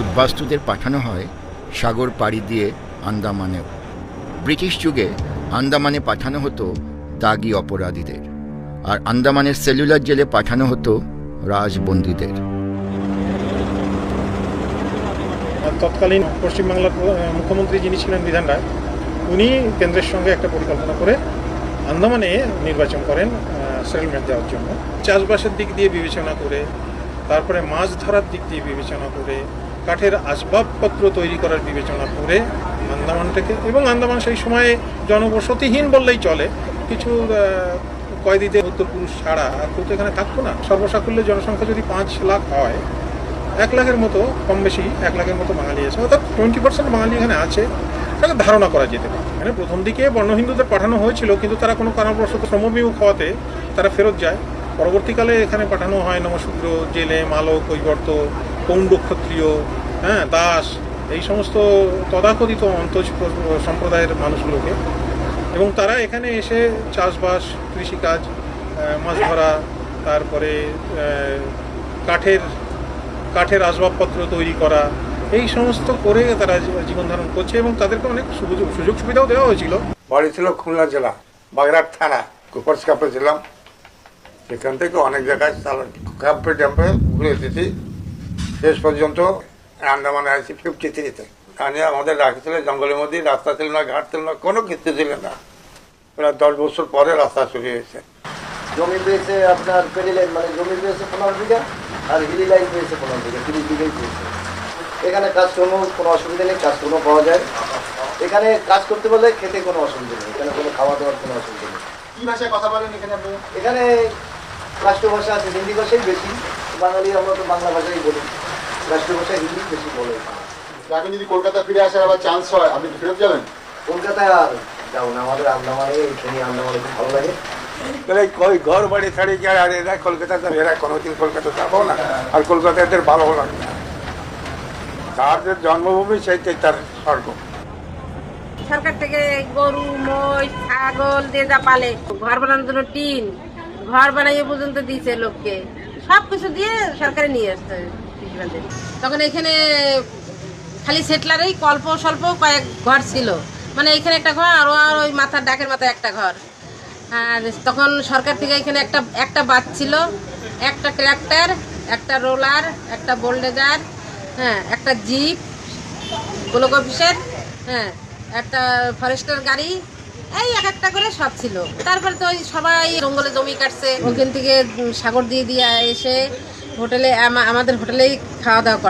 উদ্বাস্তুদের পাঠানো হয় সাগর পাড়ি দিয়ে আন্দামানেও। ব্রিটিশ যুগে আন্দামানে পাঠানো হতো দাগি অপরাধীদের, আর আন্দামানের সেলুলার জেলে পাঠানো হতো রাজবন্দীদের। তৎকালীন পশ্চিমবাংলার মুখ্যমন্ত্রী যিনি ছিলেন বিধান রায় উনি কেন্দ্রের সঙ্গে একটা পরিকল্পনা করে আন্দামানে নির্বাচন করেন সেটেলমেন্ট দেওয়ার জন্য। চাষবাসের দিক দিয়ে বিবেচনা করে, তারপরে মাছ ধরার দিক দিয়ে বিবেচনা করে কাঠের আসবাবপত্র তৈরি করার বিবেচনা করে আন্দামান থেকে, এবং আন্দামান সেই সময়ে জনবসতিহীন বললেই চলে। কিছু কয়েদিদের উত্তর পুরুষ ছাড়া আর কেউ তো এখানে থাকতো না। সর্বসাকুল্যে জনসংখ্যা যদি পাঁচ লাখ হয়, এক লাখের মতো কম বেশি এক লাখের মতো বাঙালি আছে। অর্থাৎ টোয়েন্টি পার্সেন্ট বাঙালি এখানে আছে। তাকে ধারণা করা যেতে পারে। মানে প্রথম দিকে বর্ণ হিন্দুদের পাঠানো হয়েছিল, কিন্তু তারা কোনো কারণবশত শ্রমবিমুখ হওয়াতে তারা ফেরত যায়। পরবর্তীকালে এখানে পাঠানো হয় নমশূদ্র, জেলে, মালক, কৈবর্ত পৌণ্ড ক্ষত্রিয় হ্যাঁ দাস, এই সমস্ত তদাকথিত অন্তজ সম্প্রদায়ের মানুষগুলোকে। এবং তারা এখানে এসে চাষবাস, কৃষিকাজ মাছ ধরা, তারপরে কাঠের কাঠের আসবাবপত্র তৈরি করা, এই সমস্ত করে তারা জীবন ধারণ করছে এবং তাদেরকে অনেক সুযোগ সুবিধাও দেওয়া হয়েছিল। বাড়ি ছিল খুলনা জেলা, বাগেরহাট থানা কুপার্স ক্যাম্পে ছিলাম। সেখান থেকে অনেক জায়গায় ক্যাম্পে ট্যাম্পে ঘুরে এসেছি। শেষ পর্যন্ত আন্দামানে আছি ফিফটি থ্রিতে এখানে আমাদের রাখছিল জঙ্গলের মধ্যে রাস্তা ছিল না ঘাট ছিল না কোনো কিছু ছিল না। প্রায় দশ বছর পরে রাস্তা শুরু হয়েছে জমি পেয়েছে আপনার পেরি লাইন মানে জমি পেয়েছে পনেরো বিঘা আর হিলি লাইন পেয়েছে পনেরো বিঘা তিরিশ বিঘাই পেয়েছে এখানে কাজকর্ম কোনো অসুবিধা নেই কাজকর্ম পাওয়া যায়। এখানে কাজ করতে পারলে খেতে কোনো অসুবিধা নেই এখানে কোনো খাওয়া দাওয়ার কোনো অসুবিধা নেই। কি ভাষায় কথা বলেন এখানে আপনি? এখানে রাষ্ট্রীয় ভাষা আছে হিন্দি ভাষাই বেশি বাঙালি আমরা তো বাংলা ভাষাই বলি। রাষ্ট্রীয় ভাষা হিন্দি বেশি বলে। এখন যদি কলকাতা ফিরে আসার আবার চান্স হয় আপনি কি ফেরত যাবেন? কলকাতায় আর যাও না আমাদের আন্দামানে এখানে আন্দামানে খুব ভালো লাগে। তাহলে ওই ঘর বাড়ি ছাড়ি গিয়ে আর এরা কলকাতা যাবে? এরা কোনোদিন কলকাতা যাব না। আর কলকাতা এদের ভালো লাগে না। তার যে জন্মভূমি সেইটাই তার স্বর্গ। সরকার থেকে গরু মোষ ছাগল দিয়ে যা পালে ঘর বানানোর জন্য টিন ঘর বানাইয়ে পর্যন্ত দিয়েছে লোককে। সব কিছু দিয়ে সরকারে নিয়ে আসছে তখন এখানে খালি সেটলারেই অল্প স্বল্প কয়েক ঘর ছিল। মানে এখানে একটা ঘর আর আর ওই মাথার ডাকের মাথায় একটা ঘর। আর তখন সরকার থেকে এখানে একটা একটা বাস ছিল। একটা ট্র্যাক্টর, একটা রোলার, একটা বোল্ডেজার হ্যাঁ একটা জিপ, ব্লক অফিসের হ্যাঁ একটা ফরেস্টের গাড়ি, এই এক একটা করে সব ছিল। তারপরে তো ওই সবাই জঙ্গলে জমি কাটছে। ওখান থেকে সাগর দিয়ে দিয়ে এসে হোটেলে আমা- আমাদের হোটেলেই খাওয়া দাওয়া করে।